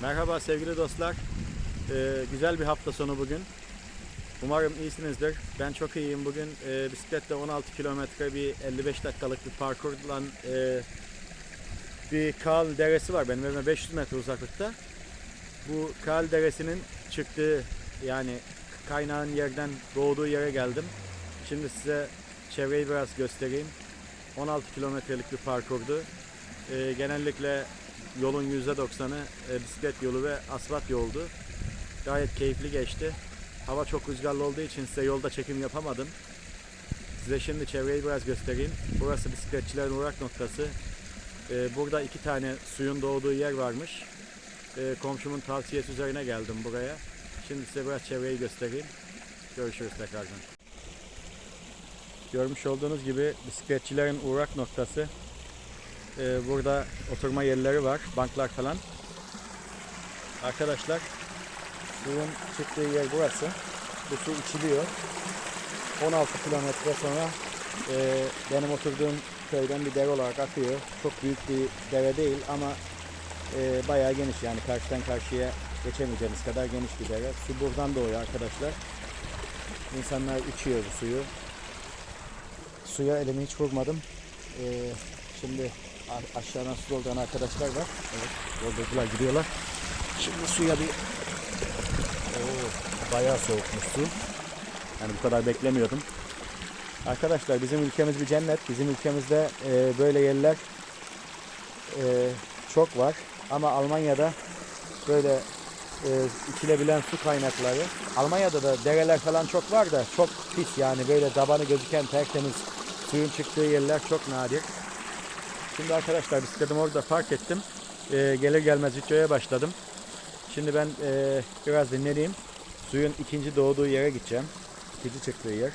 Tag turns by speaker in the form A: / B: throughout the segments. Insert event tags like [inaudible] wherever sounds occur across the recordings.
A: Merhaba sevgili dostlar. Ee, güzel bir hafta sonu bugün. Umarım iyisinizdir. Ben çok iyiyim bugün. Ee, bisikletle 16 kilometre bir 55 dakikalık bir parkurla e, bir Kal Deresi var benim evime 500 metre uzaklıkta. Bu Kal Deresi'nin çıktığı yani kaynağın yerden doğduğu yere geldim. Şimdi size çevreyi biraz göstereyim. 16 kilometrelik bir parkurdu. Ee, genellikle yolun %90'ı e, bisiklet yolu ve asfalt yoldu. Gayet keyifli geçti. Hava çok rüzgarlı olduğu için size yolda çekim yapamadım. Size şimdi çevreyi biraz göstereyim. Burası bisikletçilerin uğrak noktası. Ee, burada iki tane suyun doğduğu yer varmış. Ee, komşumun tavsiyesi üzerine geldim buraya. Şimdi size biraz çevreyi göstereyim. Görüşürüz tekrardan. Görmüş olduğunuz gibi bisikletçilerin uğrak noktası. Ee, burada oturma yerleri var, banklar falan. Arkadaşlar, suyun çıktığı yer burası. Bu su içiliyor. 16 kilometre sonra e, benim oturduğum köyden bir dere olarak akıyor. Çok büyük bir dere değil ama e, bayağı geniş yani karşıdan karşıya geçemeyeceğiniz kadar geniş bir dere. Su buradan doğuyor arkadaşlar. İnsanlar içiyor bu suyu. Suya elimi hiç vurmadım. E, şimdi aşağıdan su dolduran arkadaşlar var. Evet, doldurdular gidiyorlar. Şimdi suya bir Oo, bayağı soğukmuş su. Yani bu kadar beklemiyordum. Arkadaşlar bizim ülkemiz bir cennet. Bizim ülkemizde e, böyle yerler e, çok var. Ama Almanya'da böyle e, içilebilen su kaynakları. Almanya'da da dereler falan çok var da çok pis yani böyle tabanı gözüken tertemiz suyun çıktığı yerler çok nadir. Şimdi arkadaşlar bisikletimi orada park ettim. Ee, gelir gelmez videoya başladım. Şimdi ben e, biraz dinleneyim. Suyun ikinci doğduğu yere gideceğim. İkinci çıktığı yer.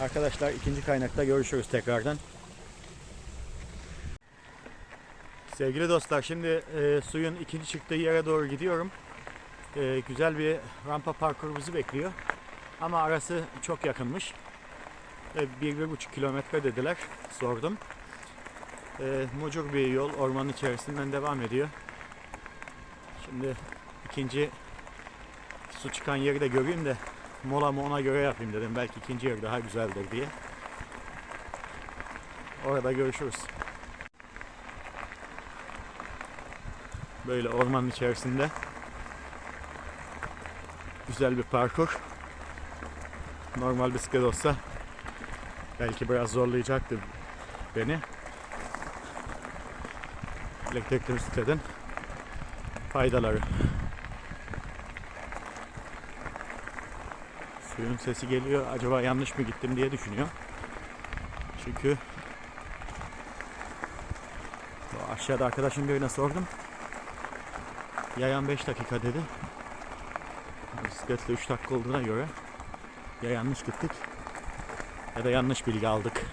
A: Arkadaşlar ikinci kaynakta görüşürüz tekrardan. Sevgili dostlar şimdi e, suyun ikinci çıktığı yere doğru gidiyorum. E, güzel bir rampa parkuru bizi bekliyor. Ama arası çok yakınmış. E, bir, bir buçuk kilometre dediler. Sordum. E, mucur bir yol ormanın içerisinden devam ediyor. Şimdi ikinci su çıkan yeri de göreyim de molamı ona göre yapayım dedim. Belki ikinci yer daha güzeldir diye. Orada görüşürüz. Böyle ormanın içerisinde güzel bir parkur. Normal bisiklet olsa belki biraz zorlayacaktı beni. Elektrikli bisikletin faydaları. Suyun sesi geliyor. Acaba yanlış mı gittim diye düşünüyor. Çünkü aşağıda arkadaşım birine sordum. Yayan 5 dakika dedi. Bisikletle 3 dakika olduğuna göre ya yanlış gittik ya da yanlış bilgi aldık.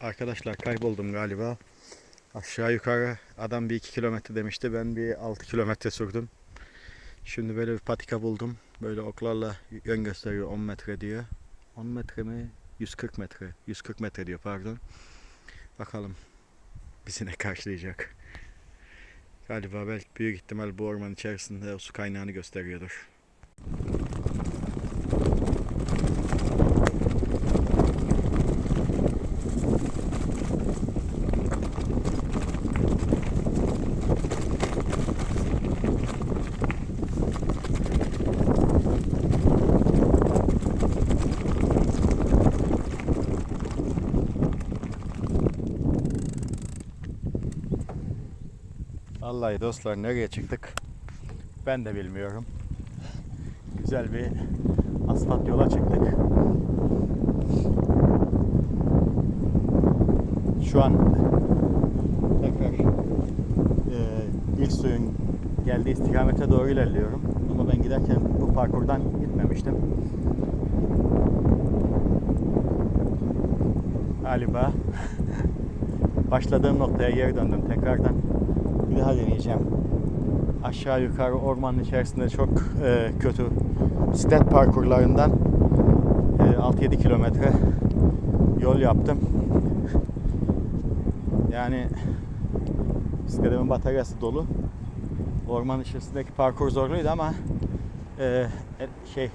A: Arkadaşlar kayboldum galiba. Aşağı yukarı adam bir 2 kilometre demişti. Ben bir 6 kilometre sürdüm. Şimdi böyle bir patika buldum. Böyle oklarla yön gösteriyor 10 metre diyor. 10 metre mi? 140 metre. 140 metre diyor pardon. Bakalım bizi ne karşılayacak. Galiba belki büyük ihtimal bu orman içerisinde su kaynağını gösteriyordur. Vallahi dostlar nereye çıktık? Ben de bilmiyorum. Güzel bir asfalt yola çıktık. Şu an tekrar e, ilk suyun geldiği istikamete doğru ilerliyorum. Ama ben giderken bu parkurdan gitmemiştim. Galiba [laughs] başladığım noktaya geri döndüm tekrardan. Daha deneyeceğim. Aşağı yukarı ormanın içerisinde çok e, kötü bisiklet parkurlarından e, 6-7 kilometre yol yaptım. Yani Bisikletimin bataryası dolu. Orman içerisindeki parkur zorluydu ama e, e, şey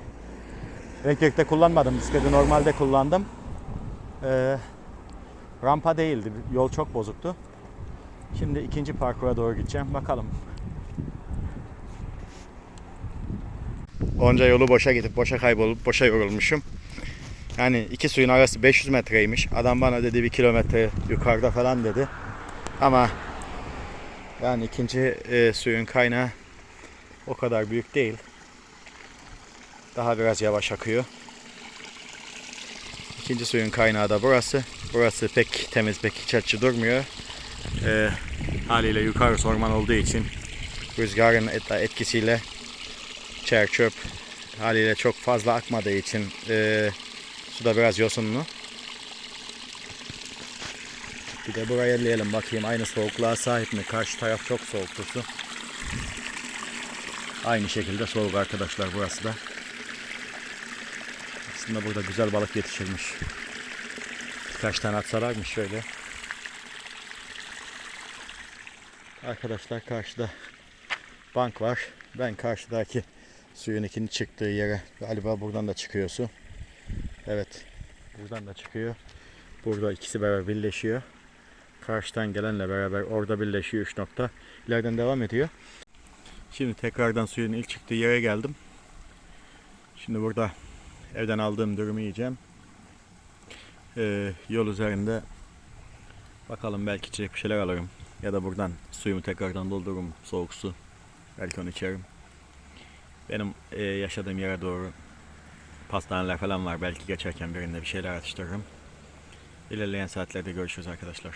A: elektrikte kullanmadım. Bisikleti normalde kullandım. E, rampa değildi. Yol çok bozuktu. Şimdi ikinci parkura doğru gideceğim. Bakalım. Onca yolu boşa gidip boşa kaybolup boşa yorulmuşum. Yani iki suyun arası 500 metreymiş. Adam bana dedi bir kilometre yukarıda falan dedi. Ama yani ikinci e, suyun kaynağı o kadar büyük değil. Daha biraz yavaş akıyor. İkinci suyun kaynağı da burası. Burası pek temiz, pek iç açıcı durmuyor. E, haliyle yukarı orman olduğu için rüzgarın et- etkisiyle çer çöp haliyle çok fazla akmadığı için e, su da biraz yosunlu. Bir de buraya elleyelim bakayım aynı soğukluğa sahip mi? Karşı taraf çok soğuktu su. Aynı şekilde soğuk arkadaşlar burası da. Aslında burada güzel balık yetişirmiş. Birkaç tane atsalarmış şöyle. Arkadaşlar karşıda bank var. Ben karşıdaki suyun ikinci çıktığı yere galiba buradan da çıkıyor su. Evet. Buradan da çıkıyor. Burada ikisi beraber birleşiyor. Karşıdan gelenle beraber orada birleşiyor 3 nokta. İleriden devam ediyor. Şimdi tekrardan suyun ilk çıktığı yere geldim. Şimdi burada evden aldığım dürümü yiyeceğim. Ee, yol üzerinde bakalım belki içecek bir şeyler alırım. Ya da buradan suyumu tekrardan doldururum. Soğuk su. Belki onu içerim. Benim e, yaşadığım yere doğru pastaneler falan var. Belki geçerken birinde bir şeyler atıştırırım. İlerleyen saatlerde görüşürüz arkadaşlar.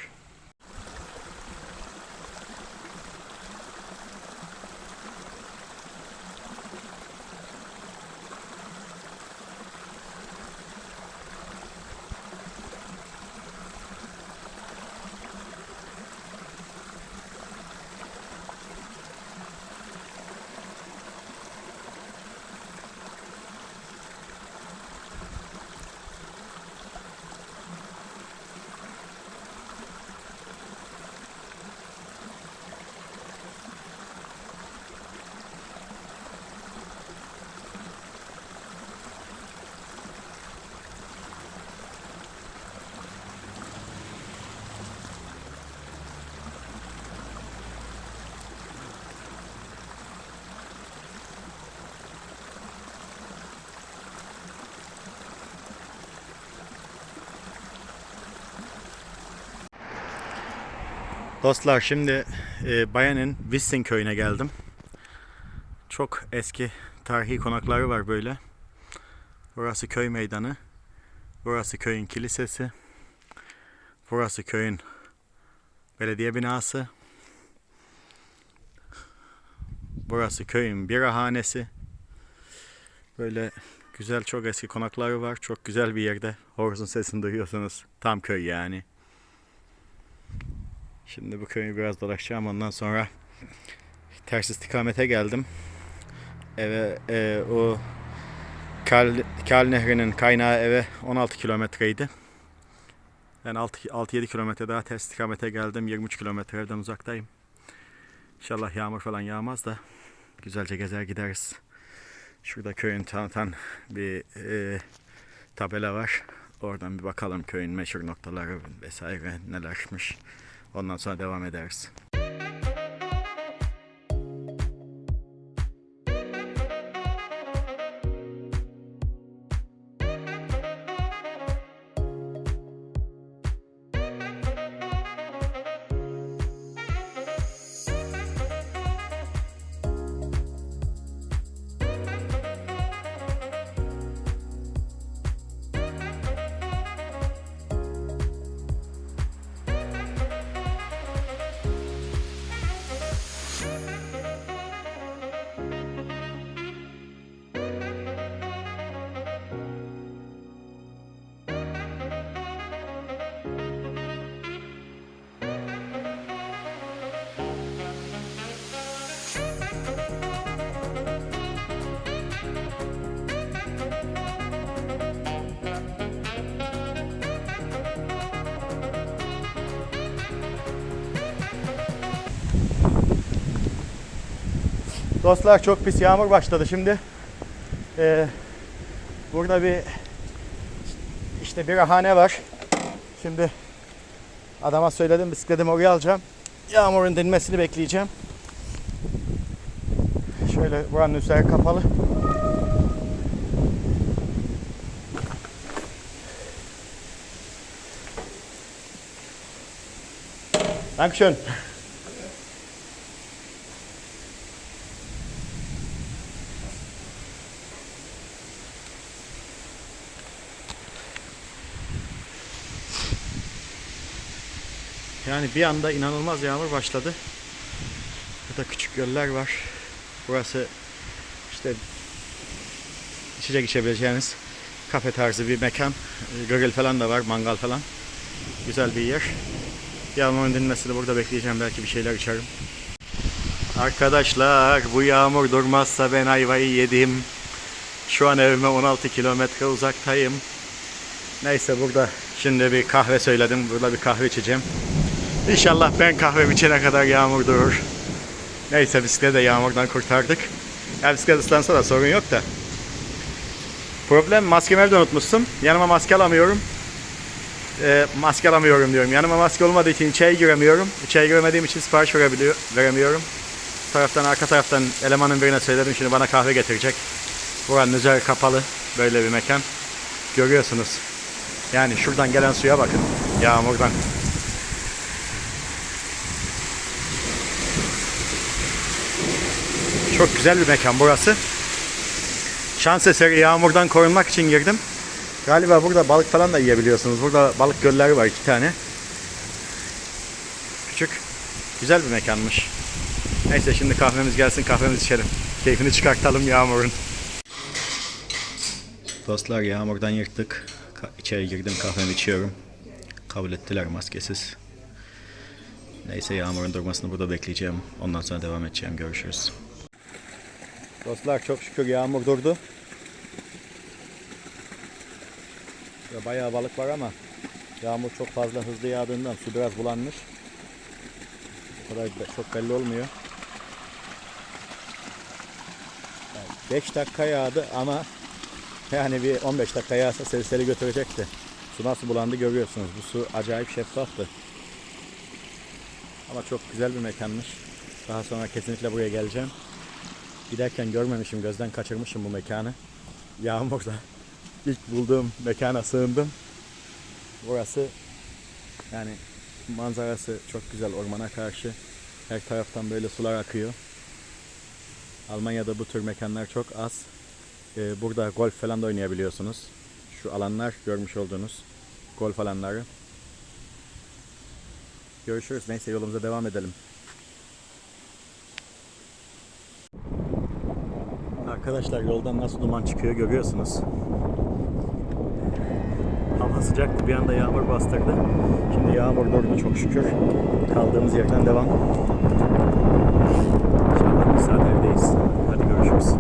A: Dostlar şimdi e, Bayan'ın Vissin köyüne geldim. Çok eski tarihi konakları var böyle. Burası köy meydanı. Burası köyün kilisesi. Burası köyün belediye binası. Burası köyün birahanesi. Böyle güzel çok eski konakları var. Çok güzel bir yerde. Horozun sesini duyuyorsunuz. Tam köy yani. Şimdi bu köyü biraz dolaşacağım. Ondan sonra ters istikamete geldim. Eve e, o Kal, Kal Nehri'nin kaynağı eve 16 kilometreydi. Ben 6-7 kilometre daha ters istikamete geldim. 23 kilometre evden uzaktayım. İnşallah yağmur falan yağmaz da güzelce gezer gideriz. Şurada köyün tanıtan bir e, tabela var. Oradan bir bakalım köyün meşhur noktaları vesaire nelermiş. Ondan sonra devam ederiz. Dostlar çok pis yağmur başladı şimdi. Ee, burada bir işte bir hane var. Şimdi adama söyledim bisikletimi oraya alacağım. Yağmurun dinmesini bekleyeceğim. Şöyle buranın üzeri kapalı. Dankeschön. Yani bir anda inanılmaz yağmur başladı. Burada küçük göller var. Burası işte içecek içebileceğiniz kafe tarzı bir mekan. Ee, Grill falan da var, mangal falan. Güzel bir yer. Yağmurun dinmesini burada bekleyeceğim. Belki bir şeyler içerim. Arkadaşlar bu yağmur durmazsa ben ayvayı yedim. Şu an evime 16 kilometre uzaktayım. Neyse burada şimdi bir kahve söyledim. Burada bir kahve içeceğim. İnşallah ben kahve içene kadar yağmur durur. Neyse bisikleti de yağmurdan kurtardık. Ya bisiklet ıslansa da sorun yok da. Problem maskemi evde unutmuşsun. Yanıma maske alamıyorum. Ee, maske alamıyorum diyorum. Yanıma maske olmadığı için içeri giremiyorum. İçeri giremediğim için sipariş veremiyorum. Taraftan arka taraftan elemanın birine söyledim şimdi bana kahve getirecek. Buranın üzeri kapalı. Böyle bir mekan. Görüyorsunuz. Yani şuradan gelen suya bakın. Yağmurdan. Çok güzel bir mekan burası. Şans eseri yağmurdan korunmak için girdim. Galiba burada balık falan da yiyebiliyorsunuz. Burada balık gölleri var iki tane. Küçük. Güzel bir mekanmış. Neyse şimdi kahvemiz gelsin kahvemizi içelim. Keyfini çıkartalım yağmurun. Dostlar yağmurdan yırttık. Ka- İçeri girdim kahvemi içiyorum. Kabul ettiler maskesiz. Neyse yağmurun durmasını burada bekleyeceğim. Ondan sonra devam edeceğim. Görüşürüz. Dostlar çok şükür yağmur durdu. Ya bayağı balık var ama yağmur çok fazla hızlı yağdığından su biraz bulanmış. O kadar çok belli olmuyor. 5 dakika yağdı ama yani bir 15 dakika yağsa seri seri götürecekti. Su nasıl bulandı görüyorsunuz. Bu su acayip şeffaftı. Ama çok güzel bir mekanmış. Daha sonra kesinlikle buraya geleceğim. Giderken görmemişim, gözden kaçırmışım bu mekanı. Yağmurda ilk bulduğum mekana sığındım. Burası yani manzarası çok güzel ormana karşı. Her taraftan böyle sular akıyor. Almanya'da bu tür mekanlar çok az. Ee, burada golf falan da oynayabiliyorsunuz. Şu alanlar görmüş olduğunuz golf alanları. Görüşürüz. Neyse yolumuza devam edelim. Arkadaşlar yoldan nasıl duman çıkıyor görüyorsunuz. Hava sıcaktı bir anda yağmur bastırdı. Şimdi yağmur durdu çok şükür. Kaldığımız yerden devam. İnşallah bir saat. Hadi görüşürüz.